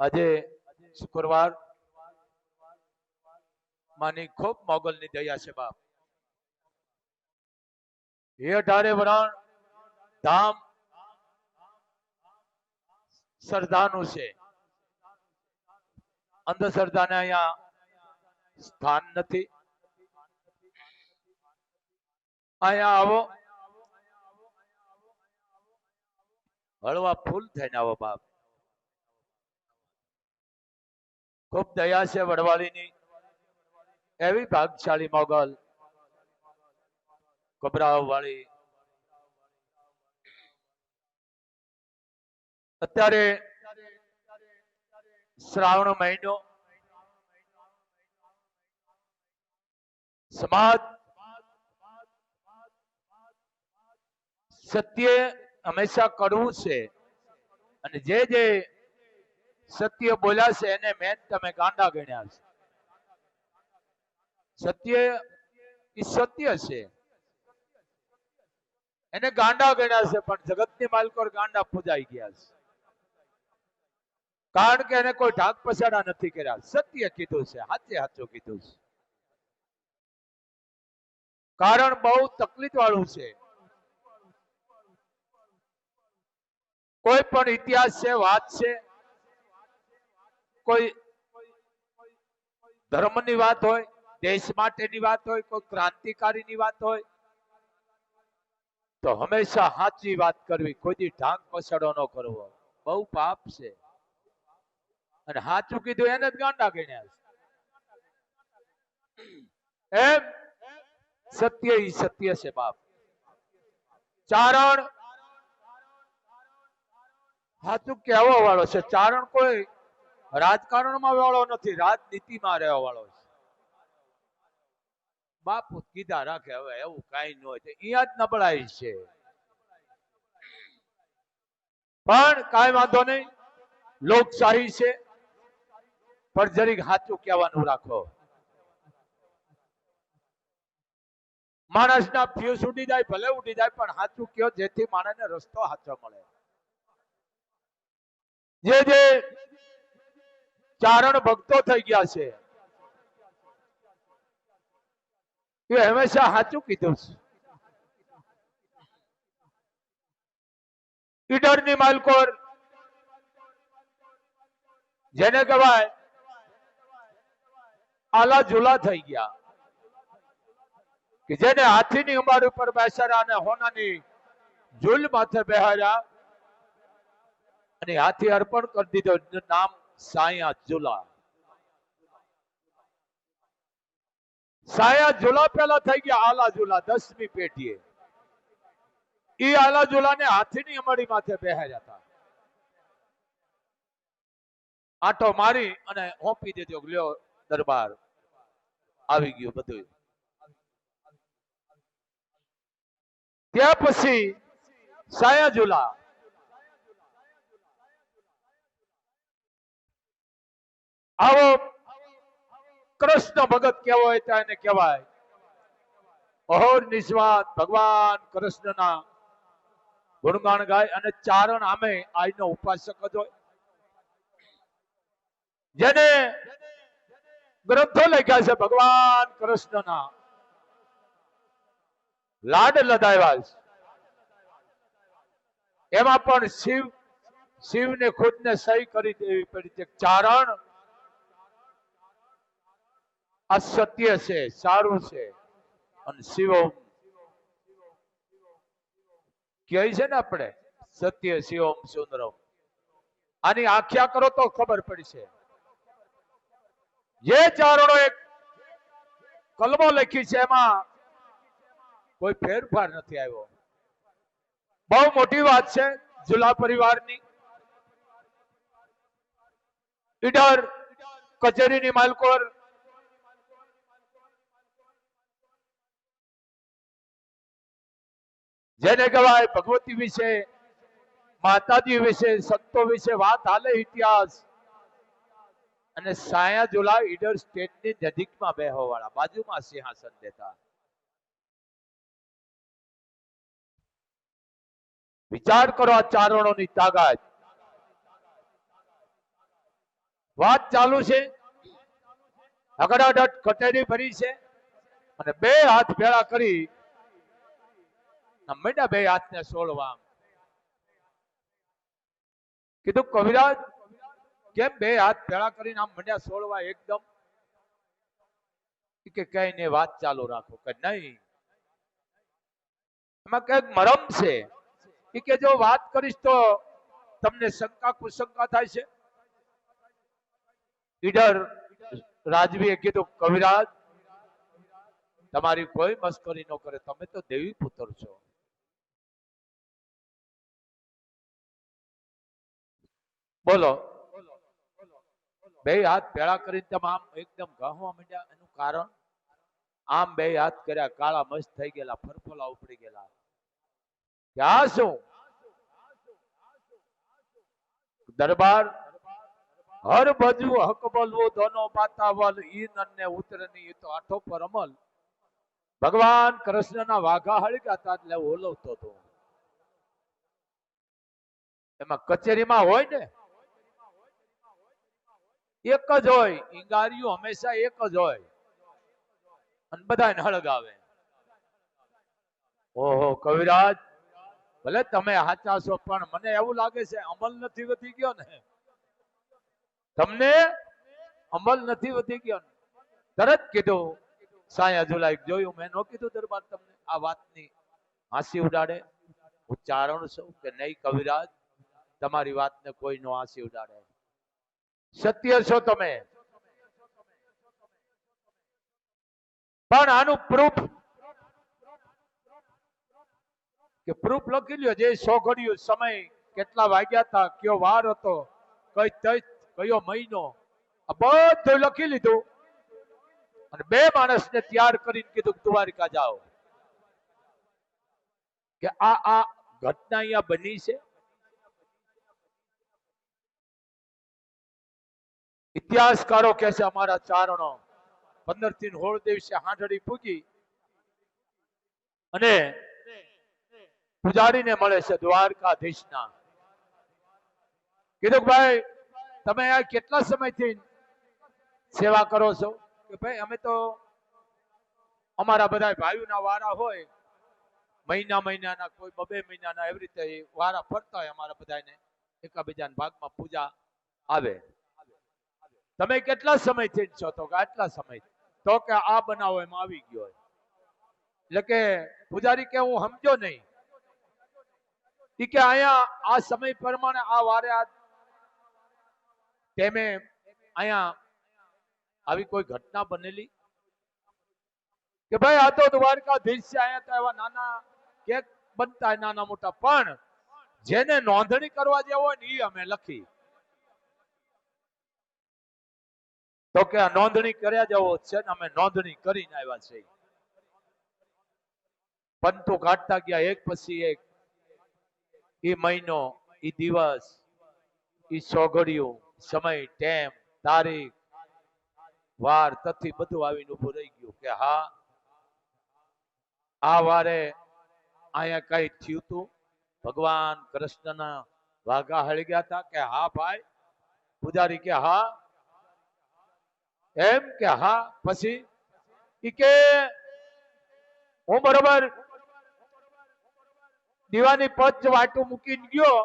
આજે શુક્રવાર માની ખૂબ મોગલની દયા છે બાપ. એ અઢારે વરણ ધામ શ્રદ્ધાનું છે. અંધશ્રદ્ધાને અહીંયા સ્થાન નથી. અહીંયા આવો. હળવા ફૂલ થઈને આવો બાપ. ખૂબ દયા છે વડવાળીની. એવી ભાગશાળી મોગલ. વાળી અત્યારે શ્રાવણ મહિનો. સમાજ સત્ય હંમેશા કરવું છે. અને જે જે સત્ય બોલ્યા એને મેન તમે કાંડા ગણ્યા છે. સત્ય એ સત્ય છે. એને ગાંડા ગણ્યા છે, પણ જગતની માલકો ગાંડા પૂજાઈ ગયા છે. કારણ કે એને કોઈ ઢાક પછાડા નથી કર્યા. સત્ય કીધું છે હાચે સાચું કીધું છે. કારણ બહુ તકલીફ વાળું છે. કોઈ પણ ઇતિહાસ છે, વાત છે કોઈ ધર્મની વાત હોય, દેશ માટેની વાત હોય, કોઈ ક્રાંતિકારીની વાત હોય, તો હંમેશા સાચી વાત કરવી કોઈ ઢાંક પછાડો ન કરવો. બહુ પાપ છે. અને સાચું કીધું એને જ ગાંડા ગણ્યા એમ સત્ય ઈ સત્ય છે બાપ. ચારણ સાચું કહેવા વાળો છે. ચારણ કોઈ રાજકારણમાં વાળો નથી, રાજનીતિમાં રહેવા વાળો છે. બાપુ કીધા રાખે હવે એવું કઈ ન હોય. અહીંયા જ નબળાઈ છે. પણ કઈ વાંધો નહીં, લોકશાહી છે. પણ જરીક સાચું કહેવાનું રાખો. માણસના ફ્યુઝ ઉડી જાય, ભલે ઉડી જાય, પણ સાચું કયો જેથી માણસને રસ્તો સાચો મળે. જે જે ચારણ ભક્તો થઈ ગયા છે. એ હંમેશા સાચું કીધું છે. ઈડરની માલકોર, જેને કહેવાય આલા ઝુલા થઈ ગયા. કે જેને હાથીની ઉંમર ઉપર બેસાડ્યા અને હોનાની ઝૂલ માથે બેહાડ્યા. અને હાથી અર્પણ કરી દીધો. નામ સાયા જુલા સાયા જુલા પેલા થઈ ગયા આલા જુલા દસમી પેઢીએ એ આલા ઝુલાને હાથીની અમડી માથે બેહાર્યા હતા આટો મારી અને હોંપી દેજો લ્યો દરબાર આવી ગયું બધું ત્યાં પછી સાયા ઝુલા આવો કૃષ્ણ ભગત કેવો હોય એને કહેવાય. અહોર નિસ્વાત ભગવાન કૃષ્ણના ગુણગાન ગાય અને ચારણ આમે આજનો ઉપાસક જ હોય. જેને ગ્રંથો લખ્યા છે ભગવાન કૃષ્ણના. લાડ લદાવ્યા છે. એમાં પણ શિવ, શિવને ખુદને સહી કરી દેવી પડી છે. ચારણ આ સત્ય છે, સારું છે. અને શિવ કહે છે ને આપણે, સત્ય શિવમ સુંદરમ. આની આખ્યા કરો તો ખબર પડશે. જે ચારણો એક કલમો લખી છે, એમાં કોઈ ફેરફાર નથી આવ્યો. બહુ મોટી વાત છે, જુલા પરિવારની. ઈડર કચેરીની માલકોર જેને કહેવાય ભગવતી વિશે, માતાજી વિશે, સંતો વિશે વાત હાલે ઇતિહાસ. અને સાયા ઝુલા ઈડર સ્ટેટની નજીકમાં બેહો વાળા બાજુમાં સિંહાસન દેતા. વિચાર કરો આ ચારણોની તાકાત. વાત ચાલુ છે. અગડાડટ કટેરી ભરી છે. અને બે હાથ ભેળા કરી મંડ્યા બે હાથને સોળવા કીધું કેમ બે હાથ ભેળા કરીને આમ મંડ્યા સોળવા એકદમ? કે, કઈ વાત ચાલુ રાખો. કે, નહીં. એમાં કંઈક મરમ છે. કે, જો વાત કરીશ તો તમને શંકા કુશંકા થાય છે? ઈડર રાજવીએ કીધું, કવિરાજ, તમારી કોઈ મસ્કરી ન કરે, તમે તો દેવી પુત્ર છો. બોલો. બે હાથ ભેળા કરીને તમે આમ એકદમ ગાહવા માંડ્યા. એનું કારણ? આમ બે હાથ કર્યા, કાળા મસ્ત થઈ ગયેલા, ફરફોલા ઉપડી ગયેલા. ક્યાં શું દરબાર? હર બજુ હક બોલવો દોનો પાતાવલ ઈન અને ઉતરની તો આઠો પર અમલ. ભગવાન કૃષ્ણના વાઘા હળગ્યા હતા એટલે ઓલવતો હતો એમાં કચેરીમાં હોય ને એક જ હોય ઈંગારિયું હંમેશા એક જ હોય. અને બધા હળગાવે ઓહો, કવિરાજ, ભલે તમે સાચા છો પણ મને એવું લાગે છે અમલ નથી વધી ગયો ને. તમને અમલ નથી વધી ગયો તરત કીધું સાયા જુલાઈ જોયું, મેં નો કીધું દરબાર તમને આ વાતની. હાંસી ઉડાડે. હું ચારણ છું કે નહીં, કવિરાજ? તમારી વાતને કોઈ નો હાંસી ઉડાડે. સત્ય છો તમે. પણ આનું પ્રૂફ કે પ્રૂફ લખી લ્યો, જે સો ઘડિયું સમય કેટલા વાગ્યા હતા, કયો વાર હતો, કઈ તજ કયો મહિનો, આ બધું લખી લીધું. અને બે માણસને તૈયાર કરીને કીધું દ્વારિકા જાઓ. કે આ આ ઘટના અહીંયા બની છે? ઇતિહાસકારો કહે છે અમારા ચારણો. પંદરથી હોળ દિવસે હાંડળી પૂગી અને પૂજારીને મળે છે દ્વારકાધીશના. કીધું ભાઈ તમે આ કેટલા સમયથી સેવા કરો છો? કે ભાઈ, અમે તો અમારા બધા ભાઈઓના વારા હોય. મહિના મહિનાના, કોઈ બબે મહિનાના એવી રીતે વારા ફરતા હોય અમારા બધાને એકાબીજાના ભાગમાં પૂજા આવે. તમે કેટલા સમયથી છો? તો કે આટલા સમય તો કે આ બનાવો એમાં આવી ગયો એટલે કે પૂજારી કે હું સમજો નહીં. એ કે અહીંયા આ સમય પ્રમાણે આ વારે આ તેમે અહીંયા આવી કોઈ ઘટના બનેલી? કે ભાઈ આ તો દ્વારકાધીશ છે, અહીંયા તો એવા નાના કેક બનતા નાના મોટા. પણ જેને નોંધણી કરવા જેવો હોય ને એ અમે લખી. તો કે નોંધણી કર્યા જવો છે ને અમે નોંધણી કરીને આવ્યા છે પંતો કાઢતા ગયા, એક પછી એક. એ મહિનો એ દિવસ એ સોગડીઓ, સમય, ટેમ, તારીખ, વાર, તથી બધું આવીને ઉભું રહી ગયું કે હા, આ વારે અહીંયા કઈ થયું તું? ભગવાન કૃષ્ણના વાઘા હળી ગયા હતા કે હા ભાઈ? પૂજારી કે હા? એમ કે, હા, પછી કે, હું બરોબર દીવાની પચ વાટું મૂકીને ગયો,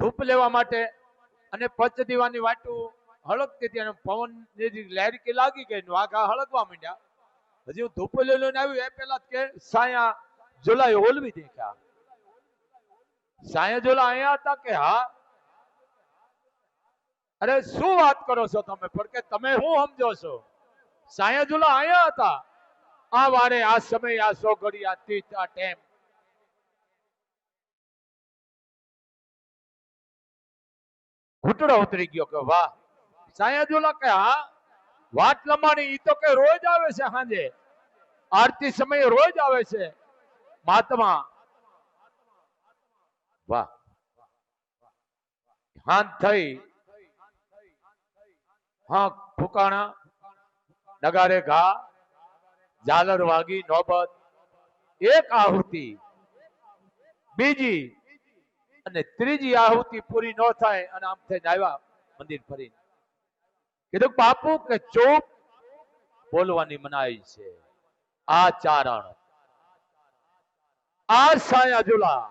ધૂપ લેવા માટે અને પચ દીવાની વાટું હળગતી હતી અને પવન લહેરકી લાગી ગઈ ને વાઘા હળગવા માંડ્યા. હજી હું ધૂપ લઈ લઈને આવ્યું, એ પેલા જ કે, સાયા જોલા ઓલવી દેખ્યા. સાયા જોલા અહીંયા હતા કે, હા અરે શું વાત કરો છો તમે? પણ કે તમે શું સમજો છો? સાયાજુલા અહીંયા હતા. આ વારે, આ સમય, આ સો ઘડી આ તીત આ ટેમ. ઘૂંટડો ઉતરી ગયો કે વાહ. સાયાજુલા કે હા? વાત લમાણી ઈ તો કે રોજ આવે છે સાંજે. આરતી સમયે રોજ આવે છે. મહાત્મા. વાહ. શાંત થઈ. હા ફૂકાણા, નગારે ઘા, ઝાલર વાગી, નોબત. એક આહુતિ, બીજી અને ત્રીજી આહુતિ પૂરી ન થાય અને આમ થઈને આવ્યા મંદિર ફરીને. કીધું, બાપુ, કે ચૂપ? બોલવાની મનાઈ છે. આ ચારણ આ સાયા જુલા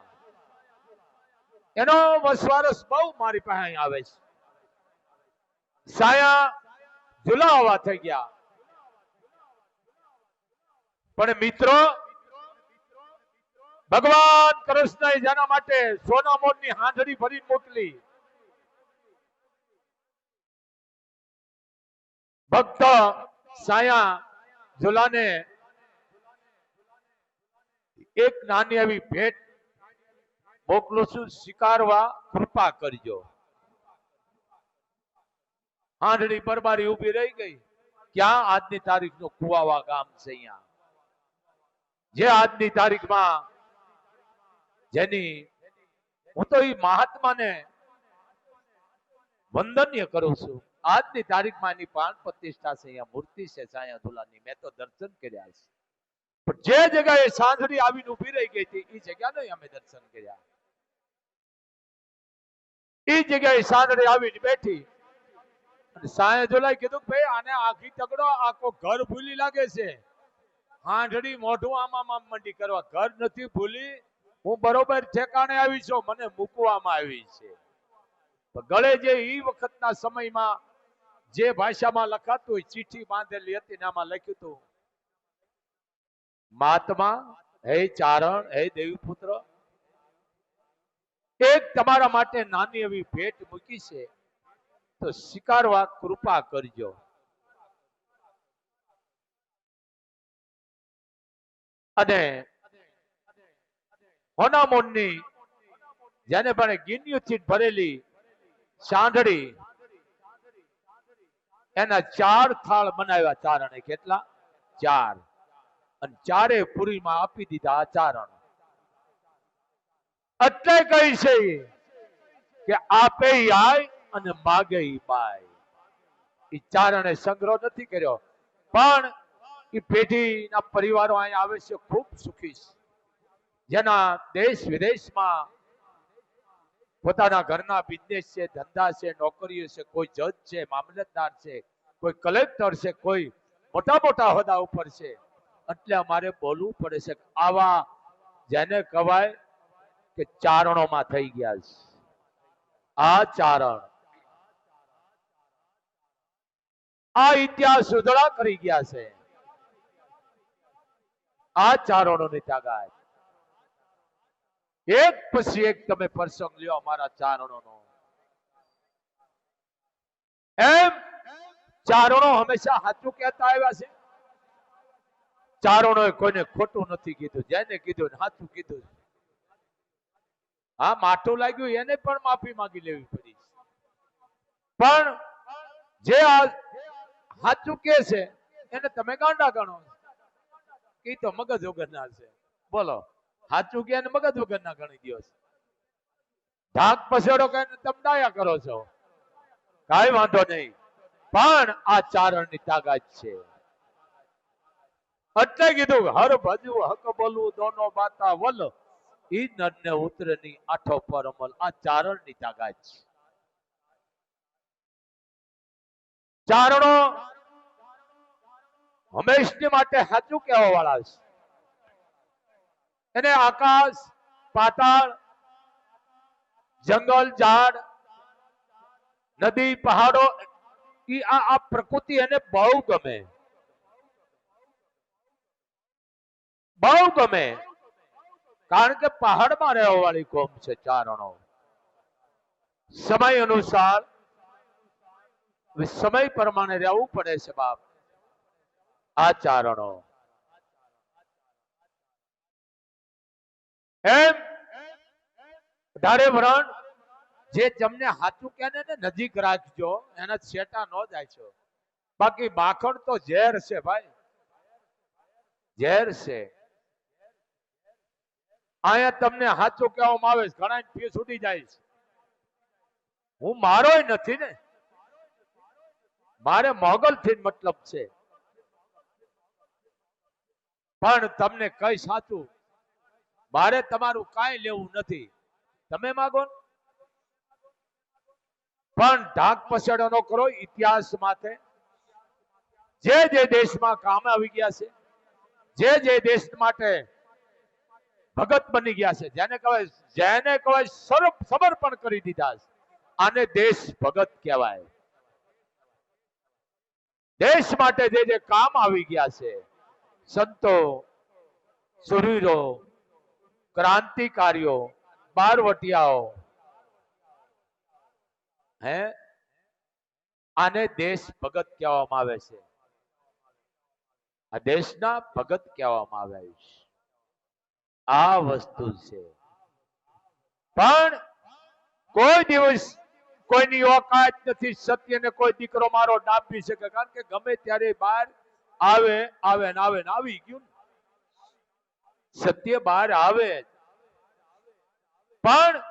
એનો વસવારસ બહુ મારી પાસે આવે છે. સાયા ઝુલા હોવા થઈ ગયા. પણ મિત્રો, ભગવાન કૃષ્ણ જેના માટે સોના મોરની હાંજડી ભરી મોકલી, ભક્ત સાયા ઝુલાને એક નાની એવી ભેટ મોકલું છું. સ્વીકારવા કૃપા કરજો. હાંડડી પરબારી ઊભી રહી ગઈ. ક્યાં આજની તારીખનું કુવાવા ગામ છે અહીંયા? જે આજની તારીખમાં જેની હું તો એ મહાત્માને વંદનીય કરું છું. આજની તારીખમાં એની પ્રાણ પ્રતિષ્ઠા છે, અહીંયા મૂર્તિ છે, સાયા ધુલાની. મેં તો દર્શન કર્યા છે. પણ જે જગ્યાએ સાંજડી આવીને ઊભી રહી ગઈ હતી એ નહીં અમે દર્શન કર્યા. એ જગ્યાએ સાંજડી આવીને બેઠી. અને જોલાઈ કીધું કે ભાઈ, આને આખી તગડો, આખો ઘર ભૂલી લાગે છે. હાંડડી મોઢું આમ આમ મંડી કરવા. ઘર નથી ભૂલી. હું બરોબર ઠેકાણે આવી છું, મને મૂકવામાં આવી છે. ગળે જે ઈ વખતના સમયમાં જે ભાષામાં લખાતું હોય ચીઠી બાંધેલી હતી આમાં લખ્યું હતું મહાત્મા હે ચારણ, હે દેવી પુત્ર એક તમારા માટે નાની એવી ભેટ મૂકી છે. તો સ્વીકારવા કૃપા કરજો. અને હોનામોનની જેને પણ ગિન્યુથી ભરેલી સાંઢળી એના ચાર થાળ બનાવ્યા ચારણે કેટલા? ચાર. અને ચારે પુરીમાં આપી દીધા ચારણ. એટલે કહી છે કે આપે આય અને માગે બાય. એ ચારણે સંગ્રહ નથી કર્યો. પણ એ પેઢીના પરિવારો અહીંયા આવે છે, ખૂબ સુખી જેના દેશ વિદેશમાં પોતાના ઘરના બિઝનેસ છે, ધંધા છે, નોકરીઓ છે, કોઈ જજ છે, મામલતદાર છે, કોઈ કલેક્ટર છે, કોઈ મોટા મોટા હોદ્દા ઉપર છે. એટલે અમારે બોલવું પડે છે આવા જેને કહેવાય કે ચારણોમાં થઈ ગયા છે. આ ચારણ આ ઇતિહાસ ઉધડા કરી ગયા છે. આ ચારણોની તાકાત. એક પછી એક તમે પ્રસંગ લ્યો અમારા ચારણોનો. એમ ચારણો હંમેશા સાચું કહેતા આવ્યા છે. ચારણોએ કોઈને ખોટું નથી કીધું. જેને કીધું સાચું કીધું. હા માઠું લાગ્યું, એને પણ માફી માંગી લેવી પડી. પણ જે આ સાચું કે છે, એને તમે ગાંડા ગણો એ તો મગજ વગરના છે. બોલો સાચું કે એને મગજ વગરના ગણી ગયો છે. ઢાક પછેડો કે તમડાયા કરો છો? કાંઈ વાંધો નહીં. પણ આ ચારણની તાકાત છે. એટલે કીધું હર ભજવું, હક બોલવું, દોનો બાતા વલ. ઈ નરને ઉતરની આઠો પર અમલ. આ ચારણની તાકાત છે. ચારણો હંમેશની માટે સાચું કહેવા વાળા છે. એને આકાશ, પાતાળ, જંગલ, ઝાડ, નદી, પહાડો, ઈ આ આ પ્રકૃતિ એને બહુ ગમે. બહુ ગમે. કારણ કે પહાડમાં રહેવા વાળી કોમ છે ચારણો. સમય અનુસાર સમય પ્રમાણે રહેવું પડે છે બાપ. આ ચારણો એમ? ધારે વરણ, જે તમને હાચું કે ને નજીક રાખજો, એના છેટા ન જાય છો. બાકી માખણ તો ઝેર છે ભાઈ. ઝેર છે. અહીંયા તમને હાચું કહેવામાં આવે છે ઘણા ફી છૂટી જાય છે. હું મારો નથી ને. મારે મોગલ થી મતલબ છે. પણ તમને કઈ સાચું? મારે તમારું કાંઈ લેવું નથી. તમે માગો પણ ઢાક પછાડો ન કરો ઇતિહાસ માથે જે જે દેશમાં કામ આવી ગયા છે, જે જે દેશ માટે ભગત બની ગયા છે, જેને કહેવાય જેને કહેવાય સર્વ સમર્પણ કરી દીધા છે, આને દેશ ભગત કહેવાય. દેશ માટે જે જે કામ આવી ગયા છે, સંતો સુરીરો ક્રાંતિકારીઓ, બારવટિયાઓ, હે? આને દેશ ભગત કહેવામાં આવે છે. આ દેશના ભગત કહેવામાં આવે છે. આ વસ્તુ છે. પણ કોઈ દિવસ કોઈની ઓકાત નથી, સત્યને કોઈ દીકરો મારો ડાબી શકે, કારણ કે ગમે ત્યારે બહાર આવે આવે ને આવે ને આવી ગયું સત્ય બહાર આવે પણ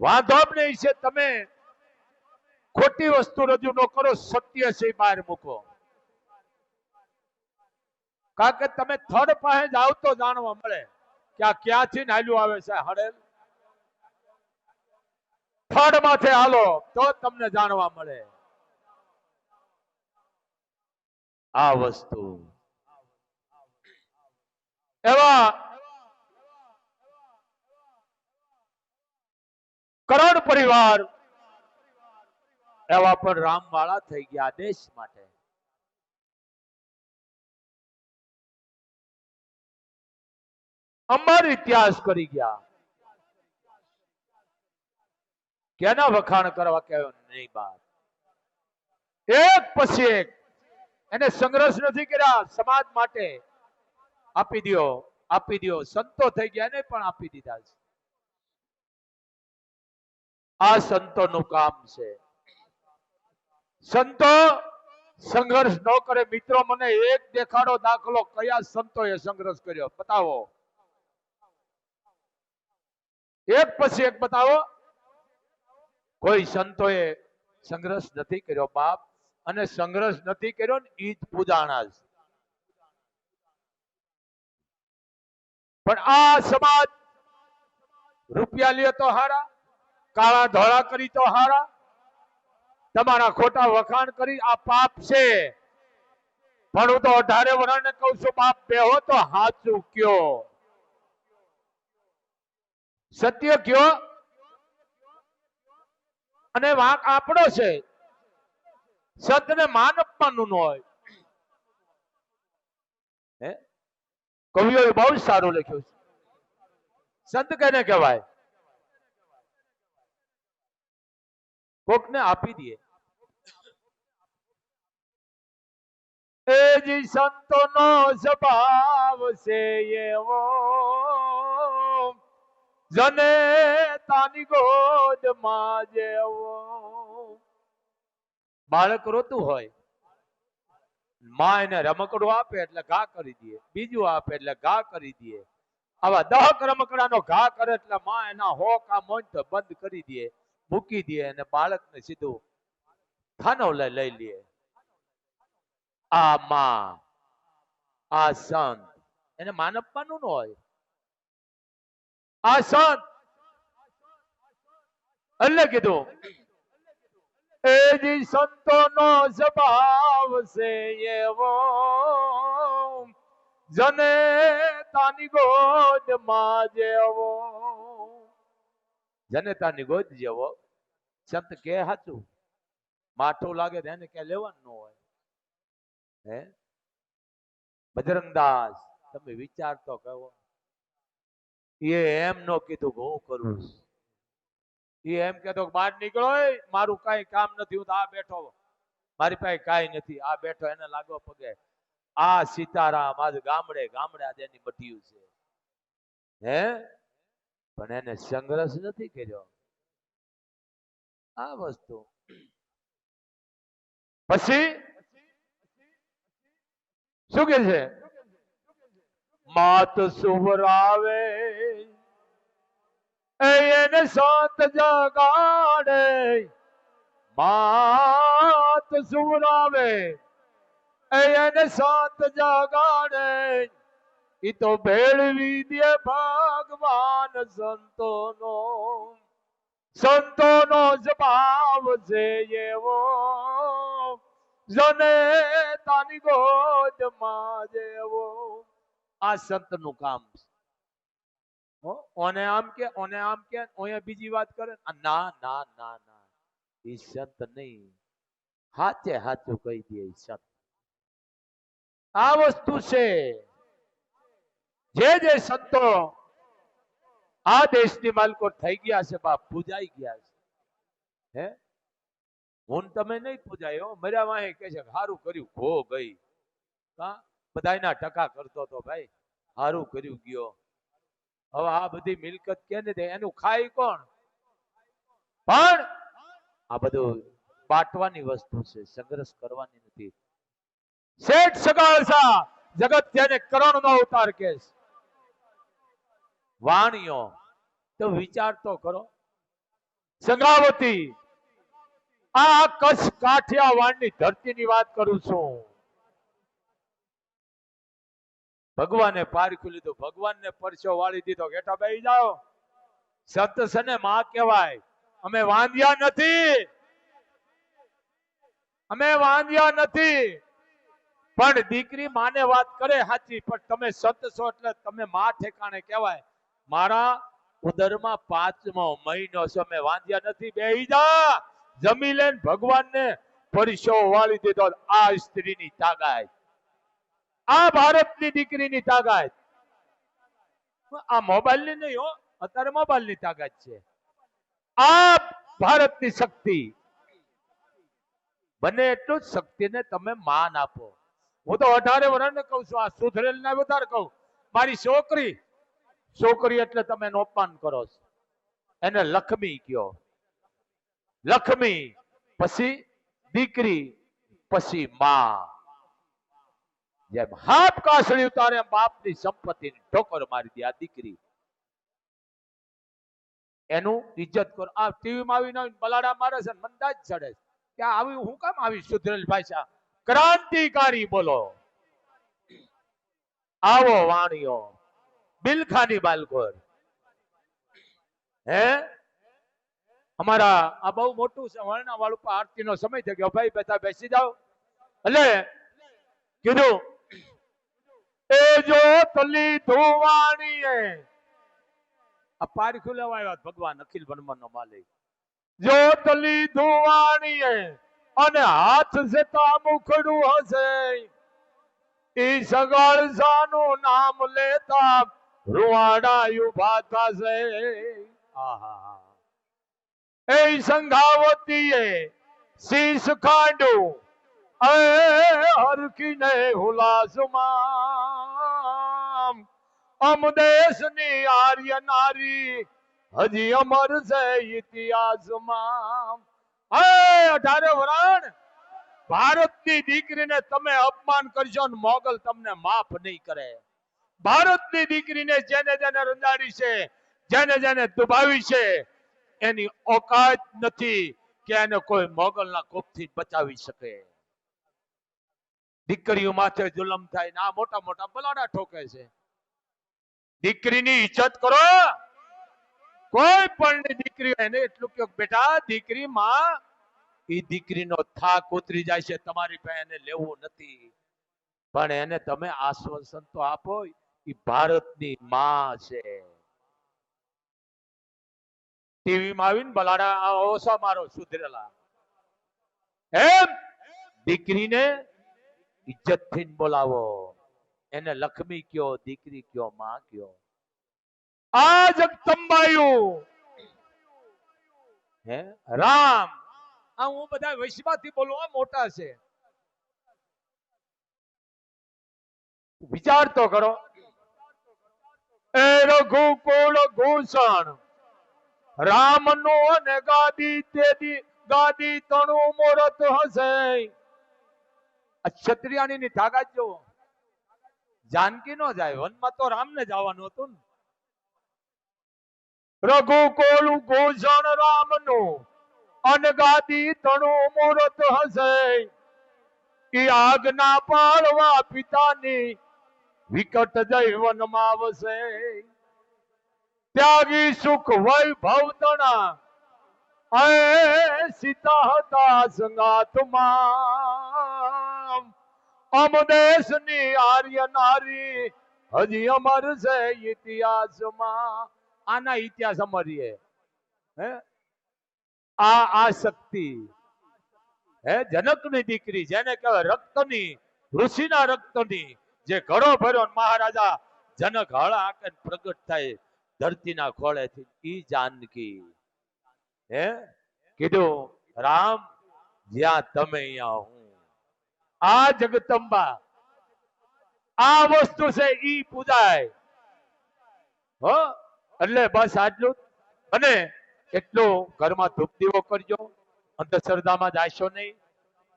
વાંધો નહીં છે તમે ખોટી વસ્તુ રજૂ ન કરો, સત્ય છે બહાર મૂકો. કારણ કે તમે થર્ડ પાસે જ આવતો જાણવા મળે કે આ ક્યાંથી નાલ્યું આવે છે હડેલ થર્ડ માથે હાલો. તો તમને જાણવા મળે. આ વસ્તુ. એવા કરોડ પરિવાર એવા પણ રામવાળા થઈ ગયા દેશ માટે. અમર ઇતિહાસ કરી ગયા. કેના વખાણ કરવા કહેવાય નહીં બાપ એક પછી એક. એને સંઘર્ષ નથી કર્યા. સમાજ માટે આપી દો આપી દો સંતો થઈ ગયા ને પણ આપી દીધા છે. આ સંતોનું કામ છે. સંતો સંઘર્ષ ન કરે. મિત્રો, મને એક દેખાડો દાખલો કયા સંતોએ સંઘર્ષ કર્યો? બતાવો. એક પછી એક બતાવો. કોઈ સંતોએ સંઘર્ષ નથી કર્યો, બાપ અને સંઘર્ષ નથી કર્યો ને ઈ જ પૂજાણા પણ આ સમાજ રૂપિયા લે તો હારા, કાળા ધોળા કરી તો હારા, તમારા ખોટા વખાણ કરી આ પાપ છે. પણ હું તો અઢારે વરાને કહું છું, બાપ, બેહો તો હાચું કયો. સત્ય કયો? અને વાંક આપણો છે. સતને માન આપવાનું હોય. હે? બહુ જ સારું લખ્યું છે. સંત કેને કહેવાય? કોકને આપી દે એ જી સંતોનો સ્વભાવ છે એવો. જને તાની ગોદમાં જેવો. બાળક રોતું હોય, માં એને રમકડું આપે એટલે ઘા કરી દે, બીજું આપે એટલે ઘા કરી દે. આવા દહક રમકડાનો ઘા કરે એટલે માં એના હોકા મોન બંધ કરી દે, મૂકી દે અને બાળકને સીધું થાનો લઈ લઈ લે. આ માં, આ સંત, એને માન આપવાનું ન હોય. આ સંત એટલે કીધું એ જી સંતોનો સ્વભાવ છે એવો. જને તાની ગોદમાં જેવો. જને તાની ગોદ જેવો. સંત કે હાચું? માઠો લાગે તો એને ક્યાં લેવાનું ન હોય. હે? બજરંગદાસ, તમે વિચાર તો કહો એ એમ નો કીધું કે હું કરું. એ એમ કેતો બહાર નીકળો મારું કઈ કામ નથી હું તો આ બેઠો મારી પાસે કઈ નથી આ બેઠો એને લાગો પગે. આ સીતારામ આજ ગામડે ગામડે આજે એની બઢિયું છે. હે? પણ એને સંઘર્ષ નથી કર્યો. આ વસ્તુ. પછી? શું કે છે? માત સુવરાવે. એ એને સાત જગાડે. માત સુવરાવે. એ એને સાત જગાડે. ઈ તો ભેળવી દે ભગવાન સંતોનો. સંતોનો સ્વભાવ છે એવો. જને તાની ગોદમાં જેવો. આ સંતનું કામ છે હો, ઓને આમ કે ઓને આમ કે ઓય બીજી વાત કરે આ ના ના ના ના ઈ સંત નહીં હાચે હાચું કહી દે ઈ સંત આ વસ્તુ છે જે જે સંતો આ દેશની માલકો થઈ ગયા છે બાપ પૂજાઈ ગયા છે હે હું ને તમે નહીં પૂજાયો મર્યા વાહે કે છે સારું કર્યું ખો ગઈ કા બધાયના ટકા કરતો હતો ભાઈ સારું કર્યું ગયો. હવે આ બધી મિલકત કે ને એનું ખાય કોણ? પણ આ બધું બાટવાની વસ્તુ છે, સંઘર્ષ કરવાની નથી. શેઠ સગાળસા જગત જેને કરણ નો અવતાર કે વાણીઓ, તો વિચાર તો કરો. સંગાવતી, આ કચ્છ કાઠિયાવાડની ધરતીની વાત કરું છું. ભગવાને પારખું લીધું. ભગવાનને પરચો વાળી દીધો. ઘેટા બેહી જાઓ. સત સને માં કહેવાય, અમે વાંધ્યા નથી. અમે વાંધ્યા નથી. પણ દીકરી માને વાત કરે સાચી, પણ તમે સત છો એટલે તમે માં ઠેકાણે કહેવાય, મારા ઉદરમાં પાંચમો મહિનો છે, અમે વાંધ્યા નથી, બેહી જા. જમી લે ભગવાનને પરિશો વાળી દીધો. આ સ્ત્રીની તાગાય આ ભારતની દીકરીની તાકાત. આ મોબાઈલની નહીં હો, અત્યારે મોબાઈલની તાકાત છે. આ ભારતની શક્તિ. બને એટલું શક્તિને તમે માન આપો. હું તો અઢારે વર્ષને કહું છું, આ સુધરેલ ને વધારે કહું. મારી છોકરી છોકરી એટલે તમે એનું અપમાન કરો છો. એને લક્ષ્મી કયો. લક્ષ્મી પછી દીકરી, પછી માં. જેમ હાથ કાસળી ઉતારે બાપની સંપત્તિની ઠોકર મારી દે. આ દીકરી એનું ઇજ્જત કરો. આ ટીવીમાં આવીને બલાડા મારે છે મંદાજ ચડે કે આવી હું કામ આવી સુધરેલ ભાષા ક્રાંતિકારી બોલો. આવો વાણીઓ. બિલખાની બાલકોર હે? અમારા આ બહુ મોટું છે વર્ણા વાળું આરતી નો સમય થઈ ભાઈ બેઠા બેસી જાઓ. એટલે કીધું એ જો તલી ધોવાણીએ આ પારખું લેવા આવ્યા? ભગવાન અખિલ બ્રહ્માંડનો માલિક. જો તલી ધોવાણીએ અને હાથ છે તા મુખડું હશે. ઈ સગળ સાનું નામ લેતા રૂવાડા ઊભા થશે. આહા એ સંઘાવતીએ શીશ ખાંડું એ હરખીને હુલાસમાં અમ દેશની આર્ય નારી, હજી અમર છે ઇતિહાસમાં. અઢારે વરણ, ભારતની દીકરીને તમે અપમાન કરશો ને મોગલ તમને માફ નહીં કરે. ભારતની દીકરીને જેને જેને રંજાડી છે, જેને જેને દુભાવી છે, એની ઓકાત નથી કે એને કોઈ મોગલના કોપથી બચાવી શકે. દીકરીઓ માથે જુલમ થાય ને આ મોટા મોટા બલાડા ઠોકે છે. દીકરીની ઇજ્જત કરો. કોઈ પણ દીકરી એને એટલું કે બેટા દીકરી માં એ દીકરીનો થાક ઉતરી જાય છે, તમારી પાસે એને લેવું નથી. પણ એને તમે આશ્વાસન તો આપો એ ભારતની માં છે. ટીવીમાં આવીને બલાડા ઓછા મારો સુધરેલા. એમ દીકરીને ઇજ્જતથી બોલાવો. એને લક્ષ્મી કયો દીકરી કયો માં કયો? આ જગતંબાયું હે? રામ. આ હું બધા વૈશ્વાથી બોલું આ મોટા છે. વિચાર તો કરો. એ રઘુકુળ ભૂષણ રામ નો ને ગાદી તેદી ગાદી તણું મોરત હશે. આ ક્ષત્રિયાણી ની તાકાત જો જાનકી નો જાય, વનમાં તો રામ ને જવાનું હતું ને. રઘુકુળ ભૂષણ રામનું અનગાદી તણું મુહૂર્ત હશે. ઈ આજ્ઞા પાળવા પિતાની વિકટ જૈવનમાં આવશે. ત્યાગી સુખ વૈભવ તણા અ સીતા હતા સંગાતમાં અમ દેશની આર્ય નારી. હજી અમર છે ઇતિહાસમાં. આના ઇતિહાસ અમરીએ. આ આ શક્તિ. હે? જનકની દીકરી જેને કહેવાય રક્તની, ઋષિના રક્તની, જે ઘડો ભર્યો મહારાજા જનક હળ આકે પ્રગટ થાય ધરતીના ખોળેથી ઈ જાનકી. હે? કીધું, રામ, જ્યાં તમે અહીંયા હું. આ જગદંબા. આ વસ્તુ છે ઈ પૂજાય. હો, એટલે બસ આટલું અને એટલું ઘરમાં ધૂપ દીવો કરજો, અંધશ્રદ્ધામાં જાશો નહીં.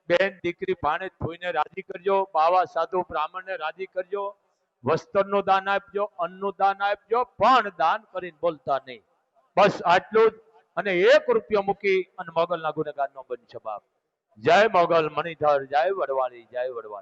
બેન, દીકરી, ભાણે ધોઈને રાજી કરજો, બાવા, સાધુ, બ્રાહ્મણને રાજી કરજો, વસ્ત્રનું દાન આપજો, અન્નનું દાન આપજો, પણ દાન કરીને બોલતા નહીં. બસ આટલું જ. અને એક રૂપિયો મૂકી અને મોગલના ગુનેગાર નો બનશે બાપ જય મોગલ મણિધર જય વડવાળી જય વડવાળી.